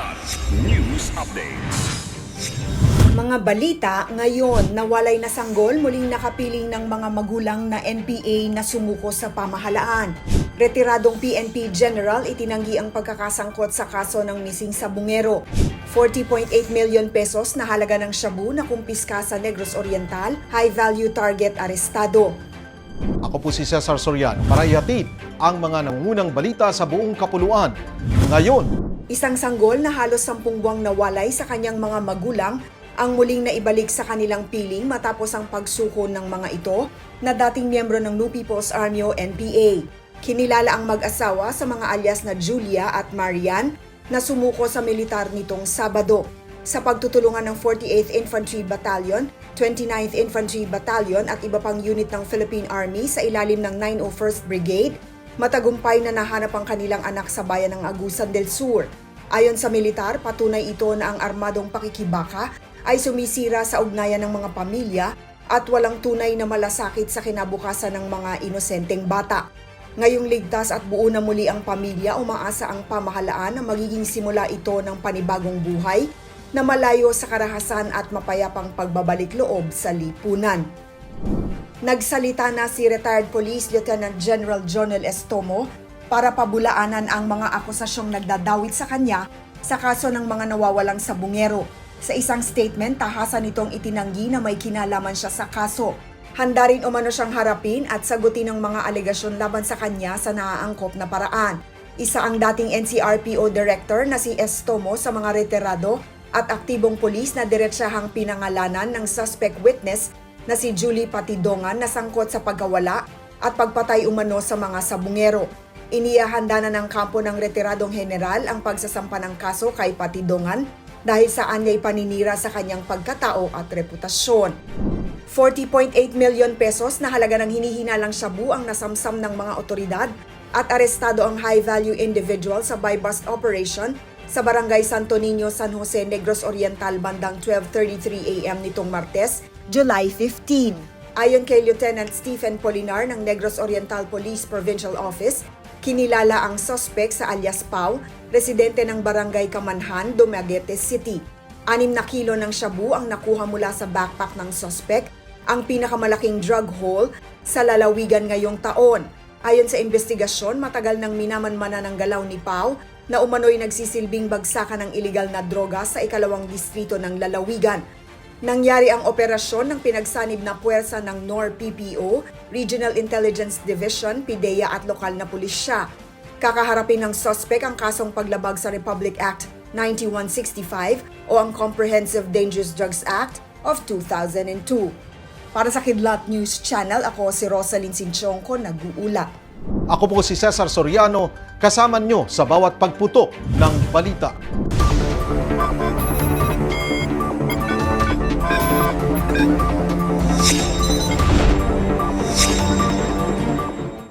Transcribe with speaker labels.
Speaker 1: Kidlat News Updates.
Speaker 2: Mga balita ngayon, nawalay na sanggol muling nakapiling ng mga magulang na NPA na sumuko sa pamahalaan. Retiradong PNP General itinanggi ang pagkakasangkot sa kaso ng missing sa Bungero. 40.8 million pesos na halaga ng shabu na kumpiska sa Negros Oriental, high-value target arestado.
Speaker 3: Ako po si Cesar Soriano para ihatid ang mga nangungunang balita sa buong kapuluan. Ngayon,
Speaker 2: Isang sanggol na halos sampung buwang nawalay sa kanyang mga magulang ang muling naibalik sa kanilang piling matapos ang pagsuko ng mga ito na dating miyembro ng New People's Army o NPA. Kinilala ang mag-asawa sa mga alias na Julia at Marian na sumuko sa militar nitong Sabado. Sa pagtutulungan ng 48th Infantry Battalion, 29th Infantry Battalion at iba pang unit ng Philippine Army sa ilalim ng 901st Brigade, Matagumpay na nahanap ang kanilang anak sa bayan ng Agusan del Sur. Ayon sa militar, patunay ito na ang armadong pakikibaka ay sumisira sa ugnayan ng mga pamilya at walang tunay na malasakit sa kinabukasan ng mga inosenteng bata. Ngayong ligtas at buo na muli ang pamilya, umaasa ang pamahalaan na magiging simula ito ng panibagong buhay na malayo sa karahasan at mapayapang pagbabalik loob sa lipunan. Nagsalita na si retired Police Lieutenant General Jonel Estomo para pabulaanan ang mga akusasyong nagdadawit sa kanya sa kaso ng mga nawawalang sabungero. Sa isang statement, tahasan itong itinanggi na may kinalaman siya sa kaso. Handa rin umano siyang harapin at sagutin ang mga alegasyon laban sa kanya sa naaangkop na paraan. Isa ang dating NCRPO Director na si Estomo sa mga retirado at aktibong polis na diretsahang pinangalanan ng suspect witness na si Julie Patidongan na sangkot sa pagkawala at pagpatay umano sa mga sabungero. Iniyahanda na ng kampo ng retiradong general ang pagsasampa ng kaso kay Patidongan dahil sa anyay paninira sa kanyang pagkatao at reputasyon. 40.8 million pesos na halaga ng hinihinalang shabu ang nasamsam ng mga otoridad at arestado ang high-value individual sa buy-bust operation sa Barangay Santo Niño, San Jose, Negros Oriental bandang 12.33 a.m. nitong Martes, July 15. Ayon kay Lieutenant Stephen Polinar ng Negros Oriental Police Provincial Office, kinilala ang suspect sa alias Pau, residente ng Barangay Kamanhan, Dumaguete City. Anim na kilo ng shabu ang nakuha mula sa backpack ng suspect, ang pinakamalaking drug haul sa lalawigan ngayong taon. Ayon sa investigasyon, matagal nang minamanmana ng galaw ni Pau na umano'y nagsisilbing bagsakan ng iligal na droga sa ikalawang distrito ng lalawigan. Nangyari ang operasyon ng pinagsanib na puwersa ng NOR-PPO, Regional Intelligence Division, PIDEA at lokal na pulisya. Kakaharapin ng suspect ang kasong paglabag sa Republic Act 9165 o ang Comprehensive Dangerous Drugs Act of 2002. Para sa Kidlat News Channel, ako si Rosalyn Sinchonko, nag-uulat.
Speaker 3: ako po si Cesar Soriano, kasama nyo sa bawat pagputok ng balita.